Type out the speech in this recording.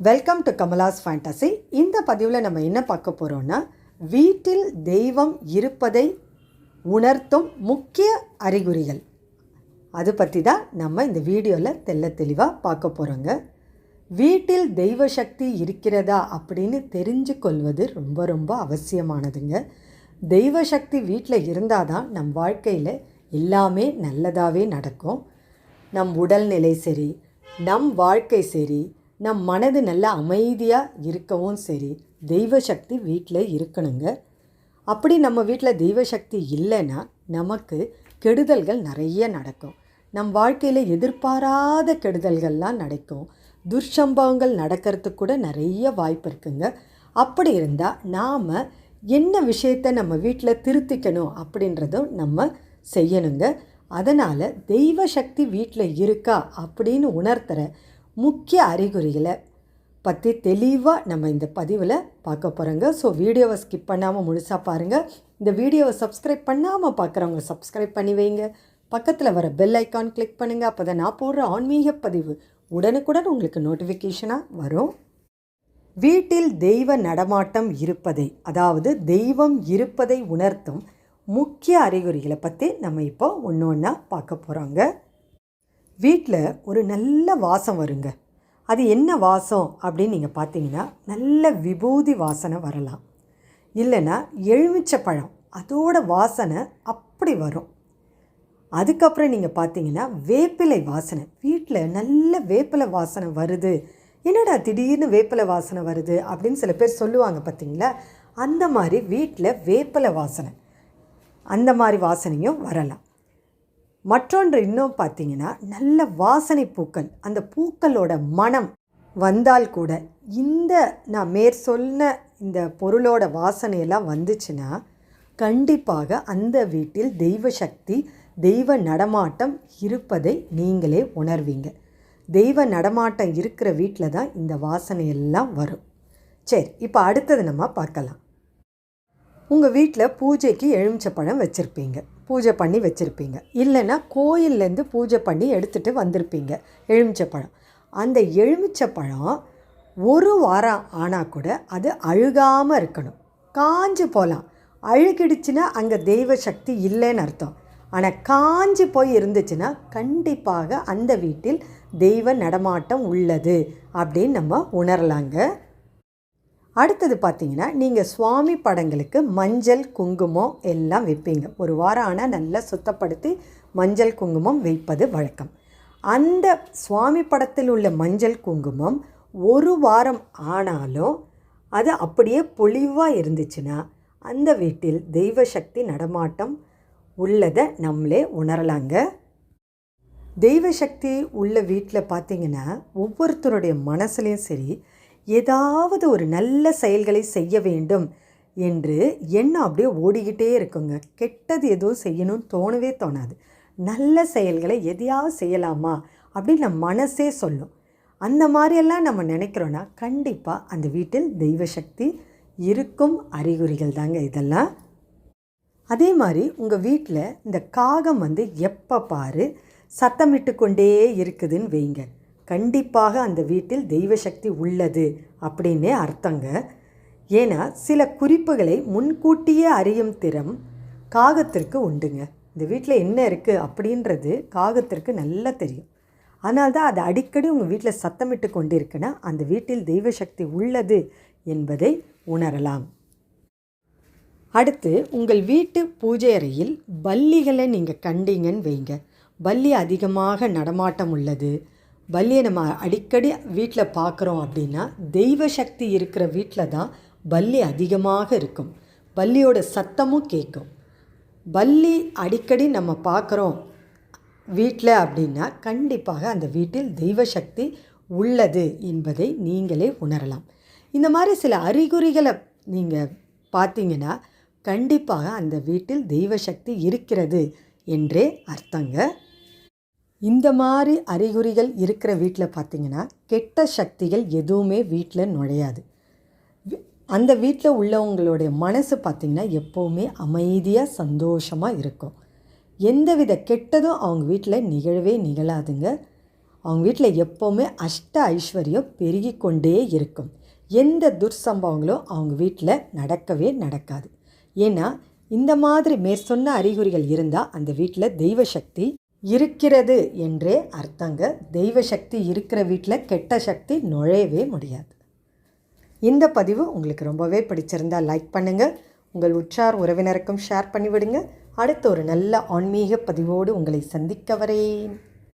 Welcome to Kamala's fantasy இந்த பதிவில் நம்ம என்ன பார்க்க போகிறோன்னா வீட்டில் தெய்வம் இருப்பதை உணர்த்தும் முக்கிய அறிகுறிகள். அது பற்றி தான் நம்ம இந்த வீடியோவில் தெள்ள தெளிவாக பார்க்க போகிறோங்க வீட்டில் தெய்வ சக்தி இருக்கிறதா அப்படின்னு தெரிஞ்சு கொள்வது ரொம்ப ரொம்ப அவசியமானதுங்க. தெய்வ சக்தி வீட்டில் இருந்தால் தான் நம் வாழ்க்கையில் எல்லாமே நல்லதாகவே நடக்கும். நம் உடல்நிலை சரி நம் வாழ்க்கை சரி நம் மனது நல்ல அமைதியாக இருக்கவும் சரி தெய்வ சக்தி வீட்டில் இருக்கணுங்க. அப்படி நம்ம வீட்டில் தெய்வ சக்தி இல்லைன்னா நமக்கு கெடுதல்கள் நிறைய நடக்கும். நம் வாழ்க்கையில் எதிர்பாராத கெடுதல்கள்லாம் நடக்கும். துர்சம்பவங்கள் நடக்கிறதுக்கு கூட நிறைய வாய்ப்பு இருக்குங்க. அப்படி இருந்தால் நாம் என்ன விஷயத்தை நம்ம வீட்டில் திருத்திக்கணும் அப்படின்றதும் நம்ம செய்யணுங்க. அதனால் தெய்வ சக்தி வீட்டில் இருக்கா அப்படின்னு உணர்த்துகிற முக்கிய அறிகுறிகளை பற்றி தெளிவாக நம்ம இந்த பதிவில் பார்க்க போகிறோங்க ஸோ வீடியோவை ஸ்கிப் பண்ணாமல் முழுசாக பாருங்கள் இந்த வீடியோவை சப்ஸ்கிரைப் பண்ணாமல் பார்க்குறவங்க சப்ஸ்கிரைப் பண்ணி வைங்க. பக்கத்தில் வர பெல் ஐக்கான் கிளிக் பண்ணுங்கள் அப்போ தான் நான் போடுற ஆன்மீக பதிவு உடனுக்குடன் உங்களுக்கு நோட்டிஃபிகேஷனாக வரும். வீட்டில் தெய்வ நடமாட்டம் இருப்பதை அதாவது தெய்வம் இருப்பதை உணர்த்தும் முக்கிய அறிகுறிகளை பற்றி நம்ம இப்போ ஒன்று ஒன்றா பார்க்க போகிறோங்க வீட்டில் ஒரு நல்ல வாசம் வருங்க. அது என்ன வாசம் அப்படின்னு நீங்கள் பார்த்தீங்கன்னா நல்ல விபூதி வாசனை வரலாம். இல்லைன்னா எலுமிச்சை பழம் அதோட வாசனை அப்படி வரும். அதுக்கப்புறம் நீங்கள் பார்த்தீங்கன்னா வேப்பிலை வாசனை. வீட்டில் நல்ல வேப்பிலை வாசனை வருது என்னடா திடீர்னு வேப்பலை வாசனை வருது அப்படின்னு சில பேர் சொல்லுவாங்க பார்த்தீங்களா? அந்த மாதிரி வீட்டில் வேப்பலை வாசனை. அந்த மாதிரி வாசனையும் வரலாம். மற்றொன்று இன்னும் பார்த்தீங்கன்னா நல்ல வாசனை பூக்கள். அந்த பூக்களோட மனம் வந்தால் கூட இந்த நான் மேற் சொன்ன இந்த பொருளோட வாசனையெல்லாம் வந்துச்சுன்னா கண்டிப்பாக அந்த வீட்டில் தெய்வ சக்தி தெய்வ நடமாட்டம் இருப்பதை நீங்களே உணர்வீங்க. தெய்வ நடமாட்டம் இருக்கிற வீட்டில் தான் இந்த வாசனை எல்லாம் வரும். சரி இப்போ அடுத்தது நம்ம பார்க்கலாம். உங்கள் வீட்டில் பூஜைக்கு எலுமிச்சப்பழம் வச்சுருப்பீங்க. பூஜை பண்ணி வச்சுருப்பீங்க. இல்லைன்னா கோயில்லேருந்து பூஜை பண்ணி எடுத்துகிட்டு வந்திருப்பீங்க எலுமிச்சப்பழம் அந்த எலுமிச்சப்பழம் ஒரு வாரம் ஆனால் கூட அது அழுகாமல் இருக்கணும். காஞ்சு போகலாம் அழுகிடுச்சுன்னா அங்கே தெய்வ சக்தி இல்லைன்னு அர்த்தம். ஆனால் காஞ்சி போய் இருந்துச்சுன்னா கண்டிப்பாக அந்த வீட்டில் தெய்வ நடமாட்டம் உள்ளது அப்படின்னு நம்ம உணரலாங்க. அடுத்தது பார்த்தீங்கன்னா நீங்கள் சுவாமி படங்களுக்கு மஞ்சள் குங்குமம் எல்லாம் வைப்பீங்க. ஒரு வாரம் ஆனால் நல்லா சுத்தப்படுத்தி மஞ்சள் குங்குமம் வைப்பது வழக்கம். அந்த சுவாமி படத்தில் உள்ள மஞ்சள் குங்குமம் ஒரு வாரம் ஆனாலும் அது அப்படியே பொலிவாக இருந்துச்சுன்னா அந்த வீட்டில் தெய்வ சக்தி நடமாட்டம் உள்ளதை நம்மளே உணரலாங்க. தெய்வ சக்தி உள்ள வீட்டில் பார்த்தீங்கன்னா ஒவ்வொருத்தருடைய மனசுலேயும் சரி ஏதாவது ஒரு நல்ல செயல்களை செய்ய வேண்டும் என்று எண்ணம் அப்படியே ஓடிக்கிட்டே இருக்குங்க. கெட்டது எதுவும் செய்யணும்னு தோணவே தோணாது. நல்ல செயல்களை எதையாவது செய்யலாமா அப்படின்னு நம்ம மனசே சொல்லும். அந்த மாதிரியெல்லாம் நம்ம நினைக்கிறோன்னா கண்டிப்பாக அந்த வீட்டில் தெய்வ சக்தி இருக்கும் அறிகுறிகள் தாங்க இதெல்லாம். அதே மாதிரி உங்கள் வீட்டில் இந்த காகம் வந்து எப்போ பாரு சத்தமிட்டு கொண்டே இருக்குதுன்னு வைங்க. கண்டிப்பாக அந்த வீட்டில் தெய்வ சக்தி உள்ளது அப்படின்னே அர்த்தங்க. ஏன்னா சில குறிப்புகளை முன்கூட்டியே அறியும் திறம் காகத்திற்கு உண்டுங்க. இந்த வீட்டில் என்ன இருக்குது அப்படின்றது காகத்திற்கு நல்லா தெரியும். அதனால தான் அது அடிக்கடி உங்கள் வீட்டில் சத்தமிட்டு கொண்டிருக்குன்னா அந்த வீட்டில் தெய்வ சக்தி உள்ளது என்பதை உணரலாம். அடுத்து உங்கள் வீட்டு பூஜை அறையில் பல்லிகளை நீங்கள் கண்டீங்கன்னு வைங்க. பல்லி அதிகமாக நடமாட்டம் உள்ளது. பல்லியை நம்ம அடிக்கடி வீட்டில் பார்க்குறோம் அப்படின்னா தெய்வ சக்தி இருக்கிற வீட்டில் தான் பல்லி அதிகமாக இருக்கும். பல்லியோட சத்தமும் கேட்கும். பல்லி அடிக்கடி நம்ம பார்க்குறோம் வீட்டில் அப்படின்னா கண்டிப்பாக அந்த வீட்டில் தெய்வ சக்தி உள்ளது என்பதை நீங்களே உணரலாம். இந்த மாதிரி சில அறிகுறிகளை நீங்கள் பார்த்தீங்கன்னா கண்டிப்பாக அந்த வீட்டில் தெய்வ சக்தி இருக்கிறது என்றே அர்த்தங்க. இந்த மாதிரி அறிகுறிகள் இருக்கிற வீட்டில் பார்த்தீங்கன்னா கெட்ட சக்திகள் எதுவுமே வீட்டில் நுழையாது. அந்த வீட்டில் உள்ளவங்களுடைய மனசு பார்த்திங்கன்னா எப்போவுமே அமைதியாக சந்தோஷமாக இருக்கும். எந்தவித கெட்டதும் அவங்க வீட்டில் நிகழவே நிகழாதுங்க. அவங்க வீட்டில் எப்போவுமே அஷ்ட ஐஸ்வர்யம் பெருகி கொண்டே இருக்கும். எந்த துர்சம்பவங்களும் அவங்க வீட்டில் நடக்கவே நடக்காது. ஏன்னா இந்த மாதிரி மேற்சொன்ன அறிகுறிகள் இருந்தால் அந்த வீட்டில் தெய்வ சக்தி இருக்கிறது என்றே அர்த்தங்க. தெய்வ சக்தி இருக்கிற வீட்டில் கெட்ட சக்தி நுழையவே முடியாது. இந்த பதிவு உங்களுக்கு ரொம்பவே பிடிச்சிருந்தா லைக் பண்ணுங்கள் உங்கள் உற்றார் உறவினருக்கும் ஷேர் பண்ணிவிடுங்க. அடுத்த ஒரு நல்ல ஆன்மீக பதிவோடு உங்களை சந்திக்க வரேன்.